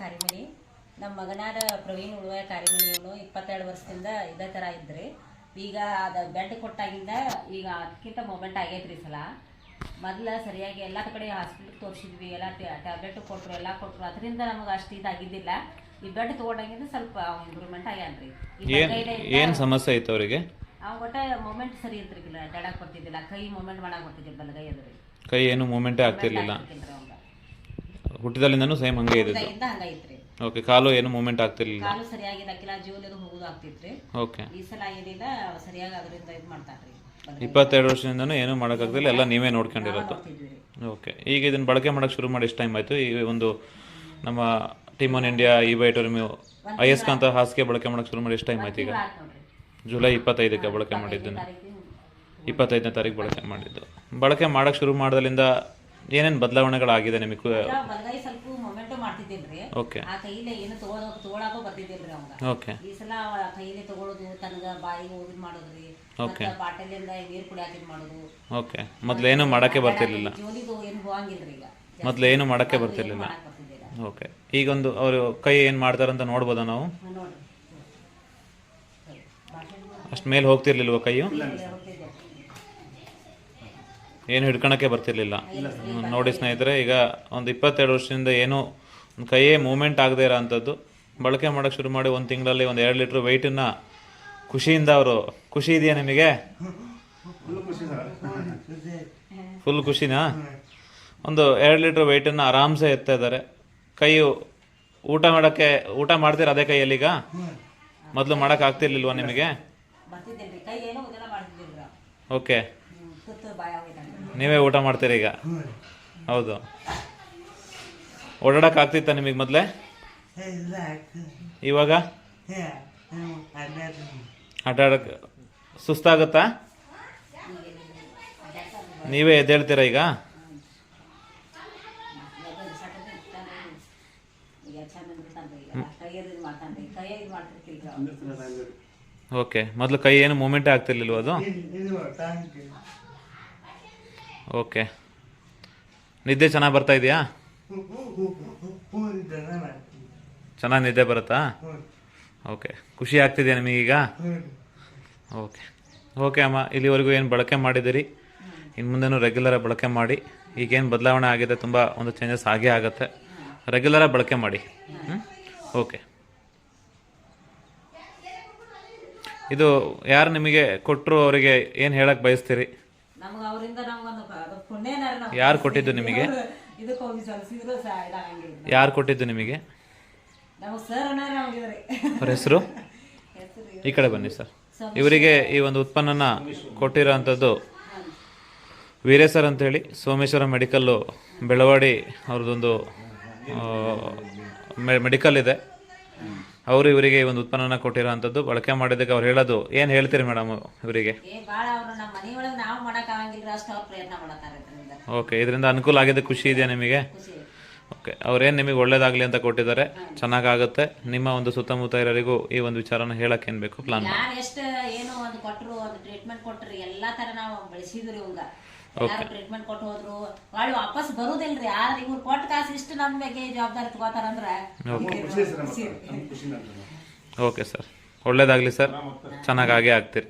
ಕಾರಿಮನಿ ನಮ್ಮ ಮಗನಾದ ಪ್ರವೀಣ್ ಉಳುವ ಕಾರಿಮನಿ ಇವನು ಇಪ್ಪತ್ತೆರಡು ವರ್ಷದಿಂದ ಇದೇ ಥರ ಇದ್ರಿ ಈಗ ಅದು ಬೆಡ್ ಕೊಟ್ಟಾಗಿಂದ ಈಗ ಅದಕ್ಕಿಂತ ಮೂಮೆಂಟ್ ಆಗೈತ್ರಿ ಸಲ. ಮೊದಲು ಸರಿಯಾಗಿ ಎಲ್ಲ ಕಡೆ ಹಾಸ್ಪಿಟ್ಲಿಗೆ ತೋರಿಸಿದ್ವಿ ಎಲ್ಲ ಟ್ಯಾಬ್ಲೆಟ್ ಕೊಟ್ಟರು ಎಲ್ಲ ಕೊಟ್ಟರು ಅದರಿಂದ ನಮಗೆ ಅಷ್ಟು ಇದಾಗಿದ್ದಿಲ್ಲ ಈ ಬೆಡ್ ತೊಗೊಂಡಾಗಿಂದ ಸ್ವಲ್ಪ ಇಂಪ್ರೂವ್ಮೆಂಟ್ ಆಗ್ಯಾನ್ರಿ ಏನು ಸಮಸ್ಯೆ ಐತೆ ಅವರಿಗೆ? ಅವ್ ಒಟ್ಟ ಮೂಮೆಂಟ್ ಸರಿ ಇರ್ತಿರ್ಲಿಲ್ಲ ಅಡ್ಡಾಡಕ್ ಬರ್ತಿದ್ದಿಲ್ಲ. ಕೈ ಮೂಮೆಂಟ್ ಮಾಡಕ್ ಬರ್ತಿದ್ದಿಲ್ಲ ಬಲಗೈ ಅದ್ರಿ ಕೈ ಏನು ಮೂಮೆಂಟೇ ಆಗ್ತಿರ್ಲಿಲ್ಲ. ಹುಟ್ಟಿದಲ್ಲಿಂದನೂ ಸೇಮ್ ಹಂಗೆ ಇದ್ದಿದ್ದು. ಹುಟ್ಟಿದಾಗಿಂದ ಓಕೆ ಕಾಲು ಏನು ಮೂಮೆಂಟ್ ಆಗ್ತಿರ್ಲಿಲ್ಲ. ಕಾಲು ಸರಿಯಾಗಿ ಹಾಕಿಲ್ಲ ಜೀವನದು ಹೋಗೋದು ಆಗ್ತಿತ್ರಿ. ಓಕೆ ಈ ಸಲ ಏನಿಲ್ಲ ಸರಿಯಾಗಿ ಅದರಿಂದ ಇದು ಮಾಡ್ತಾರ್ರಿ. ಬಲಗೈ ಇಪ್ಪತ್ತೆರಡು ವರ್ಷದಿಂದನೂ ಏನೂ ಮಾಡೋಕ್ಕಾಗ್ದಿಲ್ಲ ಎಲ್ಲ ನೀವೇ ನೋಡ್ಕೊಂಡಿರೋದು. ರೀ ಓಕೆ ಈಗ ಇದನ್ನ ಬಳಕೆ ಮಾಡೋಕೆ ಶುರು ಮಾಡಿ ಎಷ್ಟು ಟೈಮ್ ಆಯಿತು? ಈ ಒಂದು ನಮ್ಮ ಟೀಮ್ ಆನ್ ಇಂಡಿಯಾ ಈ ಬೈಟೋರ್ಮ್ಯೂ ಅಯಸ್ಕಾಂತ ಹಾಸಿಗೆ ಬಳಕೆ ಮಾಡೋಕೆ ಶುರು ಮಾಡಿ ಎಷ್ಟು ಟೈಮ್ ಆಯ್ತು ಈಗ? ಆತ್ ನೋಡ್ರಿ. ಜುಲೈ ಇಪ್ಪತ್ತೈದಕ್ಕೆ ಬಳಕೆ ಮಾಡಿದ್ದನ್ನು. ತಾರೀಕು ಇಪ್ಪತ್ತೈದನೇ ತಾರೀಕು ಬಳಕೆ ಮಾಡಿದ್ದು. ಬಳಕೆ ಮಾಡೋಕೆ ಶುರು ಮಾಡೋದ್ರಿಂದ ಏನೇನು ಬದಲಾವಣೆಗಳಾಗಿದೆ ನಿಮಗೆ? ಮೊದ್ಲೇನು ಬಲಗೈ ಸ್ವಲ್ಪ ಮೊಮೆಂಟು ಮಾಡ್ತಿದ್ದಿಲ್ರಿ ಓಕೆ. ಆ ಕೈಲೇ ಏನು ತಗೊಳೋ ತಗೊಳಾಕೋ ಬರ್ತಿದ್ದಿಲ್ರಿ ಅವಂಗ. ಓಕೆ. ಈ ಸಲ ಅವ ಕೈಲಿ ತಗೊಳೋದು ತನಗ ಬಾಯಿಗೆ ಹೋಗಿದ್ ಮಾಡೋದ್ರಿ. Okay. ಮತ್ತೆ ಬಾಟಲಿಂದ ನೀರ್ ಕುಡಿಯಾಕಿದ್ ಮಾಡೋದು. ಓಕೆ. ಮೊದಲೇನು ಮಾಡೋಕ್ಕೆ ಬರ್ತಿರ್ಲಿಲ್ಲ? ಜೋಲಿದು ಏನು ಹೋಗಂಗಿಲ್ರಿ ಈಗ. ಮೊದಲೇನು ಮಾಡೋಕ್ಕೆ ಬರ್ತಿರ್ಲಿಲ್ಲ? ಓಕೆ. ಈಗೊಂದು ಅವರು ಕೈ ಏನು ಮಾಡ್ತಾರಂತ ನೋಡ್ಬೋದಾ ನಾವು? ಅಷ್ಟು ಮೇಲೆ ಹೋಗ್ತಿರ್ಲಿಲ್ವ ಕೈಯು? ಏನು ಹಿಡ್ಕೊಳಕ್ಕೆ ಬರ್ತಿರ್ಲಿಲ್ಲ. ನೋಡಿ ಸ್ನೇಹಿತರೆ ಈಗ ಒಂದು ಇಪ್ಪತ್ತೆರಡು ವರ್ಷದಿಂದ ಏನು ಒಂದು ಕೈಯೇ ಮೂಮೆಂಟ್ ಆಗದೇ ಇರೋ ಅಂಥದ್ದು ಬಳಕೆ ಮಾಡೋಕ್ಕೆ ಶುರು ಮಾಡಿ ಒಂದು ತಿಂಗಳಲ್ಲಿ ಒಂದು ಎರಡು ಲೀಟ್ರ್ ವೆಯ್ಟನ್ನ ಖುಷಿಯಿಂದ ಅವರು ಖುಷಿ ಇದೆಯಾ ನಿಮಗೆ? ಫುಲ್ ಖುಷಿನಾ? ಒಂದು ಎರಡು ಲೀಟ್ರ್ ವೆಯ್ಟನ್ನು ಆರಾಮ್ಸೆ ಎತ್ತಾ ಇದ್ದಾರೆ. ಕೈಯು ಊಟ ಮಾಡೋಕ್ಕೆ ಊಟ ಮಾಡ್ತೀರ ಅದೇ ಕೈಯಲ್ಲಿ ಈಗ ಮೊದಲು ಮಾಡೋಕೆ ಆಗ್ತಿರ್ಲಿಲ್ವಾ ನಿಮಗೆ? ಓಕೆ ನೀವೇ ಊಟ ಮಾಡ್ತೀರಿ ಈಗ? ಹೌದು. ಓಡಾಡಕ್ ಆಗ್ತಿತ್ತ ನಿಮಗೆ ಮೊದಲೇ? ಇವಾಗ? ಆಟಾಡಕ್ ಸುಸ್ತಾಗುತ್ತಾ? ನೀವೇ ಎದ್ದೇಳ್ತೀರಾ ಈಗ? ಓಕೆ ಮೊದಲು ಕೈ ಏನು ಮೂಮೆಂಟ್ ಆಗ್ತಿರ್ಲಿಲ್ವ ಅದು? ಓಕೆ. ನಿದ್ದೆ ಚೆನ್ನಾಗಿ ಬರ್ತಾ ಇದೆಯಾ? ಚೆನ್ನಾಗಿ ನಿದ್ದೆ ಬರುತ್ತಾ? ಓಕೆ. ಖುಷಿ ಆಗ್ತಿದೆಯಾ ನಿಮಗೀಗ ಓಕೆ. ಓಕೆ ಅಮ್ಮ, ಇಲ್ಲಿವರೆಗೂ ಏನು ಬಳಕೆ ಮಾಡಿದಿರಿ ಇನ್ನು ಮುಂದೆನೂ ರೆಗ್ಯುಲರಾಗಿ ಬಳಕೆ ಮಾಡಿ. ಈಗೇನು ಬದಲಾವಣೆ ಆಗಿದೆ, ತುಂಬ ಒಂದು ಚೇಂಜಸ್ ಆಗೇ ಆಗುತ್ತೆ. ರೆಗ್ಯುಲರಾಗಿ ಬಳಕೆ ಮಾಡಿ. ಹ್ಞೂ ಓಕೆ. ಇದು ಯಾರು ನಿಮಗೆ ಕೊಟ್ಟರು ಅವರಿಗೆ ಏನು ಹೇಳಕ್ಕೆ ಬಯಸ್ತೀರಿ? ಯಾರು ಕೊಟ್ಟಿದ್ದು ನಿಮಗೆ? ಇದಕ್ಕೆ ಹೋಗಿ ಸಲ್ಸಿದ್ರು ಸಹ ಇದಾಗಂಗಿಲ್ಲ ಯಾರು ಕೊಟ್ಟಿದ್ದು ನಿಮಗೆ? ಸರ್ ಅವ್ರ ಹೆಸರು? ಈ ಕಡೆ ಬನ್ನಿ ಸರ್. ಇವರಿಗೆ ಈ ಒಂದು ಉತ್ಪನ್ನನ ಕೊಟ್ಟಿರೋ ಅಂಥದ್ದು ವೀರೇಸರ್ ಅಂತೇಳಿ ಸೋಮೇಶ್ವರ ಮೆಡಿಕಲ್ಲು ಬೆಳವಾಡಿ ಅವ್ರದ್ದೊಂದು ಮೆಡಿಕಲ್ ಇದೆ. ಅವರು ಇವರಿಗೆ ಈ ಒಂದು ಉತ್ಪನ್ನ ಕೊಟ್ಟಿರೋ ಅಂಥದ್ದು ಬಳಕೆ ಮಾಡಿದ್ದಕ್ಕೆ ಅವ್ರು ಹೇಳೋದು ಏನು ಹೇಳ್ತೀರಿ ಮೇಡಮ್ ಇವರಿಗೆ? ಓಕೆ ಇದರಿಂದ ಅನುಕೂಲ ಆಗಿದೆ ಖುಷಿ ಇದೆಯಾ ನಿಮಗೆ? ಓಕೆ ಅವ್ರೇನು ನಿಮಗೆ ಒಳ್ಳೇದಾಗಲಿ ಅಂತ ಕೊಟ್ಟಿದ್ದಾರೆ ಚೆನ್ನಾಗಾಗುತ್ತೆ. ನಿಮ್ಮ ಒಂದು ಸುತ್ತಮುತ್ತ ಇರೋರಿಗೂ ಈ ಒಂದು ವಿಚಾರನ ಹೇಳಕ್ಕೆ ಏನು ಬೇಕು ಪ್ಲಾನ್ ಮಾಡಿ? ಎಷ್ಟು ಏನು ಒಂದು ಕೊಟ್ಟರು ಒಂದು ಟ್ರೀಟ್ಮೆಂಟ್ ಕೊಟ್ಟರು ಎಲ್ಲಾ ತರ ನಾವು ಬೆಳೆಸಿದ್ರು ಇವಂಗ. ಎಲ್ಲಾರು ಟ್ರೀಟ್ಮೆಂಟ್ ಕೊಟ್ಟು ಹೋದ್ರು? ಒಳ್ಳೆ ವಾಪಸ್ ಬರುದಿಲ್ರಿ. ಆದ್ರೆ ಇವ್ರು ಕೊಟ್ಟ ಕಾಸು ಇಷ್ಟು ನಮ್ ಬಗ್ಗೆ ಜವಾಬ್ದಾರಿ ತಗೋತಾರಂದ್ರ ಓಕೆ ಸರ್ ಒಳ್ಳೇದಾಗ್ಲಿ ಸರ್ ಚೆನ್ನಾಗಾಗೇ ಆಗ್ತೀರಿ.